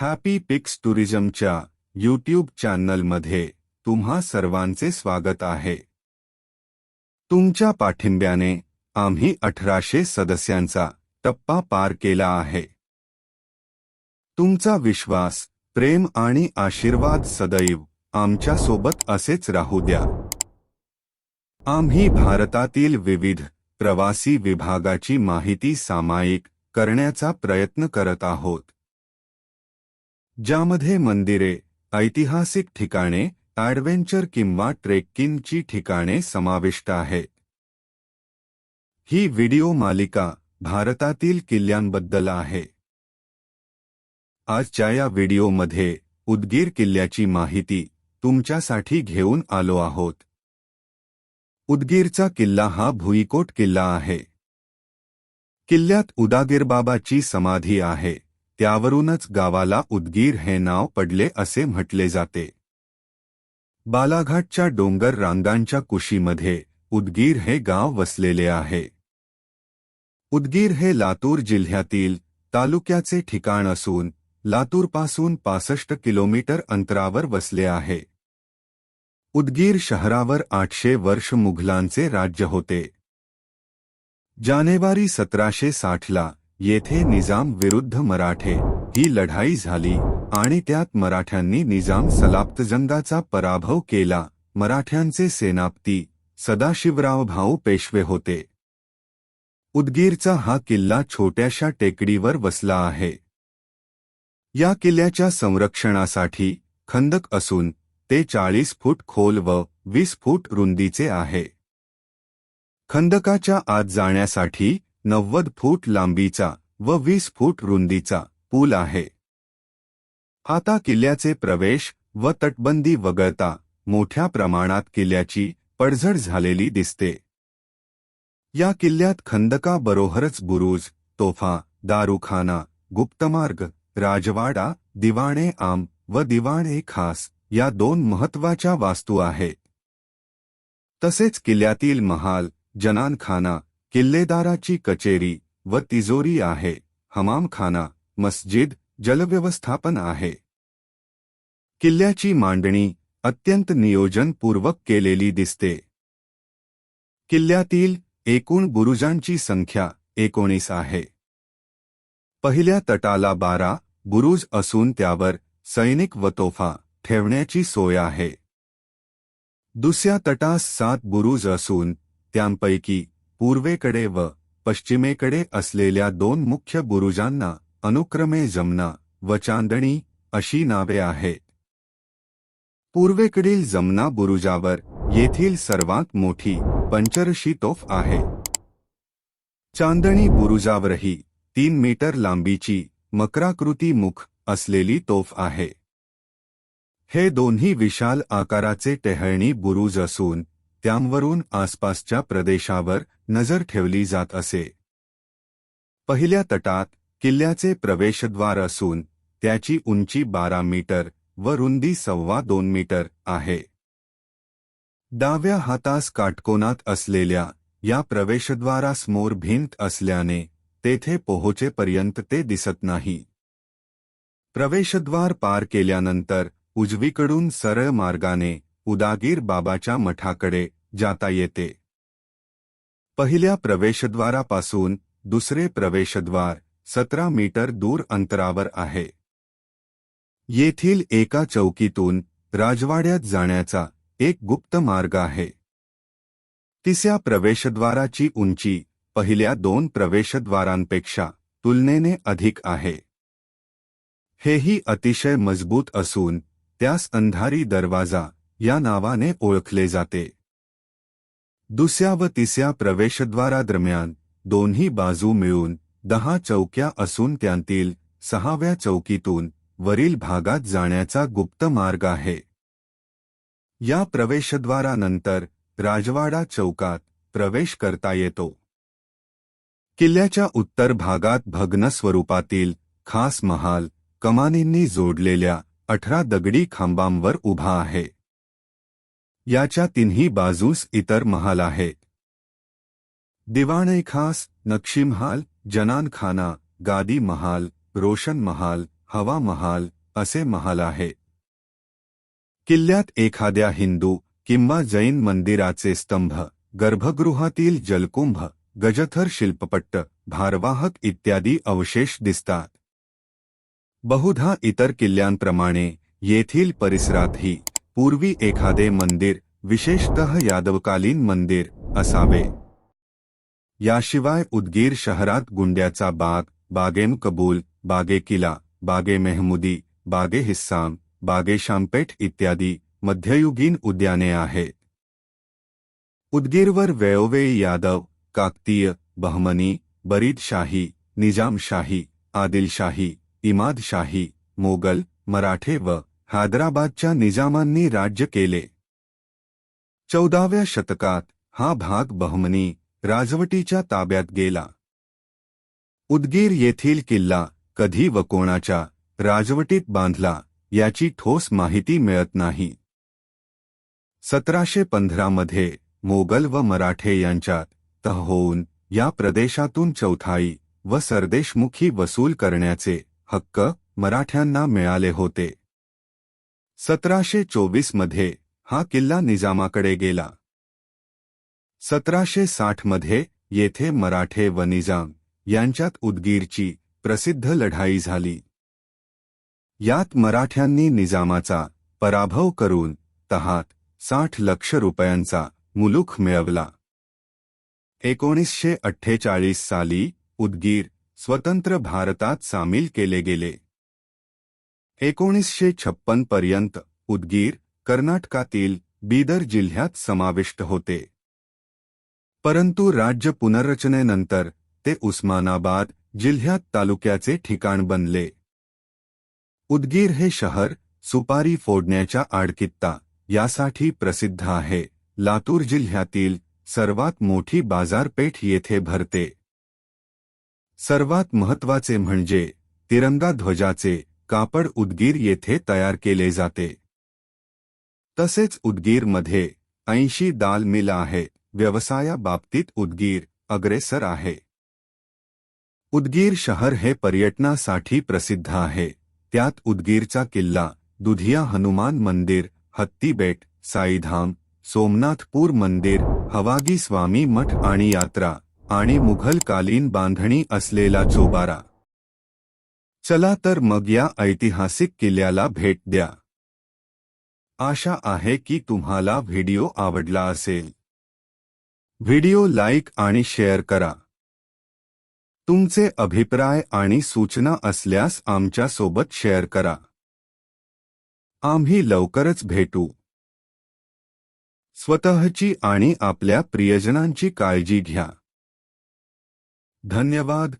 Happy पिक्स टुरिझमच्या YouTube चॅनलमध्ये तुम्हा सर्वांचे स्वागत आहे. तुमच्या पाठिंब्याने आम्ही अठराशे सदस्यांचा टप्पा पार केला आहे. तुमचा विश्वास प्रेम आणि आशीर्वाद सदैव आमच्यासोबत असेच राहू द्या. आम्ही भारतातील विविध प्रवासी विभागाची माहिती सामायिक करण्याचा प्रयत्न करत आहोत. ज्यामध्ये मंदिरे ऐतिहासिक ठिकाणे ॲडव्हेंचर किंवा ट्रेकिंगची ठिकाणे समाविष्ट आहे. ही व्हिडिओ मालिका भारतातील किल्ल्यांबद्दल आहे. आजच्या या व्हिडिओमध्ये उदगीर किल्ल्याची माहिती तुमच्यासाठी घेऊन आलो आहोत. उदगीरचा किल्ला हा भुईकोट किल्ला आहे. किल्ल्यात उदागीरबाबाची समाधी आहे. त्यावरूनच गावाला उदगीर हे नाव पडले असे म्हटले जाते. बालाघाटच्या डोंगर रांगांच्या कुशीमध्ये उदगीर हे गाव वसलेले आहे. उदगीर हे लातूर जिल्ह्यातील तालुक्याचे ठिकाण असून लातूरपासून पासष्ट किलोमीटर अंतरावर वसले आहे. उदगीर शहरावर आठशे वर्ष मुघलांचे राज्य होते. जानेवारी सतराशे साठला येथे निजाम विरुद्ध मराठे. ही लढाई झाली आणि त्यात मराठ्यांनी निजाम सलाप्तजंगाचा पराभव केला. मराठ्यांचे सेनापती सदाशिवराव भाऊ पेशवे होते. उदगीरचा हा किल्ला छोट्याशा टेकडीवर वसला आहे. या किल्ल्याच्या संरक्षणासाठी खंदक असून ते चाळीस फूट खोल व वीस फूट रुंदीचे आहे. खंदकाच्या आत जाण्यासाठी नव्वद फूट लांबीचा व वीस फूट रुंदीचा पूल आहे. आता किल्ल्याचे प्रवेश व तटबंदी वगळता मोठ्या प्रमाणात किल्ल्याची पडझड झालेली दिसते. या किल्ल्यात खंदकाबरोबरच बुरुज तोफा दारुखाना गुप्तमार्ग राजवाडा दिवाणे आम व दिवाणे खास या दोन महत्त्वाच्या वास्तू आहेत तसेच किल्ल्यातील महाल जनानखाना किल्लेदाराची कचेरी व तिजोरी आहे हमामखाना मस्जिद जलव्यवस्थापन आहे. किल्ल्याची मांडणी अत्यंत नियोजनपूर्वक केलेली दिसते. किल्ल्यातील एकूण बुरुजांची संख्या एकोणीस आहे. पहिल्या तटाला बारा बुरुज असून त्यावर सैनिक व तोफा ठेवण्याची सोय आहे. दुसऱ्या तटास सात बुरुज असून त्यांपैकी पूर्वेकडे व पश्चिमेकडे असलेल्या दोन मुख्य बुरुजांना अनुक्रमे जमना व चांदणी अशी नावे आहेत. पूर्वेकडील जमना बुरुजावर येथील सर्वात मोठी पंचरशी तोफ आहे. चांदणी बुरुजावरही तीन मीटर लांबीची मकराकृती मुख असलेली तोफ आहे. हे दोन्ही विशाल आकाराचे टेहळणी बुरुज असून त्यांवरून आसपासच्या प्रदेशावर नजर ठेवली जात असे. पहिल्या तटात किल्ल्याचे प्रवेशद्वार असून त्याची उंची बारा मीटर व रुंदी सव्वा दोन मीटर आहे. डाव्या हातास काटकोनात असलेल्या या प्रवेशद्वारासमोर भिंत असल्याने तेथे पोहोचेपर्यंत ते दिसत नाही. प्रवेशद्वार पार केल्यानंतर उजवीकडून सरळ मार्गाने उदागीर बाबाच्या मठाकडे जाता येते. पहिल्या प्रवेशद्वारापासून दुसरे प्रवेशद्वार सतरा मीटर दूर अंतरावर आहे. येथील एका चौकीतून राजवाड्यात जाण्याचा एक गुप्त मार्ग आहे. तिसऱ्या प्रवेशद्वाराची उंची पहिल्या दोन प्रवेशद्वारांपेक्षा तुलनेने अधिक आहे. हेही अतिशय मजबूत असून त्यास अंधारी दरवाजा या नावाने ओळखले जाते. दुसऱ्या व तिसऱ्या प्रवेशद्वारादरम्यान दोन्ही बाजू मिळून दहा चौक्या असून त्यांतील सहाव्या चौकीतून वरील भागात जाण्याचा गुप्त मार्ग आहे. या प्रवेशद्वारानंतर राजवाडा चौकात प्रवेश करता येतो. किल्ल्याच्या उत्तर भागात भग्न स्वरूपातील खास महाल कमानींनी जोडलेल्या अठरा दगडी खांबांवर उभा आहे. याच्या तिन्ही बाजूस इतर महाल आहेत दिवाणे खास नक्षी महाल जनानखाना गादी महाल रोशन महाल हवा महाल असे महाल आहे. किल्ल्यात एखाद्या हिंदू किंवा जैन मंदिराचे स्तंभ गर्भगृहातील जलकुंभ गजथर शिल्पपट्ट भारवाहक इत्यादी अवशेष दिसतात. बहुधा इतर किल्ल्यांप्रमाणे येथील परिसरातही पूर्वी एखादे मंदिर, विशेषतः यादवकालीन मंदिर, असावे. याशिवाय उदगीर शहरात गुंड्याचा बाग बागेम कबूल बागे किला, बागे मेहमुदी, बागे हिस्साम, बागे शामपेठ इत्यादी मध्ययुगीन उद्याने आहेत उदगीरवर वेळोवेळी यादव, काकतीय, बहमनी बरीदशाही निजामशाही आदिलशाही इमादशाही मोगल, मराठे व हैदराबादच्या निजामांनी राज्य केले. चौदाव्या शतकात हा भाग बहमनी राजवटीच्या ताब्यात गेला. उदगीर येथील किल्ला कधी व कोणाच्या राजवटीत बांधला याची ठोस माहिती मिळत नाही. सतराशे पंधरामध्ये मोगल व मराठे यांच्यात तह होऊन या प्रदेशातून चौथाई व सरदेशमुखी वसूल करण्याचे हक्क मराठ्यांना मिळाले होते. सतराशे चोवीसमध्ये हा किल्ला निजामाकडे गेला. सतराशे साठमध्ये येथे मराठे व निजाम यांच्यात उदगीरची प्रसिद्ध लढाई झाली. यात मराठ्यांनी निजामाचा पराभव करून तहात साठ लक्ष रुपयांचा मुलूख मिळवला. एकोणीसशे अठ्ठेचाळीस साली उदगीर स्वतंत्र भारतात सामील केले गेले. एकोणीसशे छप्पन पर्यंत उदगीर कर्नाटकातील बीदर जिल्ह्यात समाविष्ट होते. परंतु राज्य पुनर्रचनेनंतर ते उस्मानाबाद जिल्ह्यात तालुक्याचे ठिकाण बनले. उदगीर हे शहर सुपारी फोडण्याच्या आडकित्ता यासाठी प्रसिद्ध आहे. लातूर जिल्ह्यातील सर्वात मोठी बाजारपेठ येथे भरते. सर्वात महत्त्वाचे म्हणजे तिरंगा ध्वजाचे कापड उदगीर येथे तयार केले जाते। तसेच उदगीरमध्ये ऐंशी दाल मिल आहे व्यवसायाबाबतीत उदगीर, अग्रेसर आहे। उदगीर शहर हे पर्यटनासाठी प्रसिद्ध आहे, त्यात उदगीरचा किल्ला, दुधिया हनुमान मंदिर हत्तीबेट साईधाम, सोमनाथपूर मंदिर, हवागी स्वामी मठ आणि यात्रा, आणि मुघलकालीन बांधणी असलेला चोबारा। चला तर मग या ऐतिहासिक किल्ल्याला भेट द्या. आशा आहे की तुम्हाला व्हिडिओ आवडला असेल. व्हिडिओ लाईक आणि शेअर करा. तुमचे अभिप्राय आणि सूचना असल्यास आमच्यासोबत शेअर करा. आम्ही लवकरच भेटू. स्वतःची आणि आपल्या प्रियजनांची काळजी घ्या. धन्यवाद.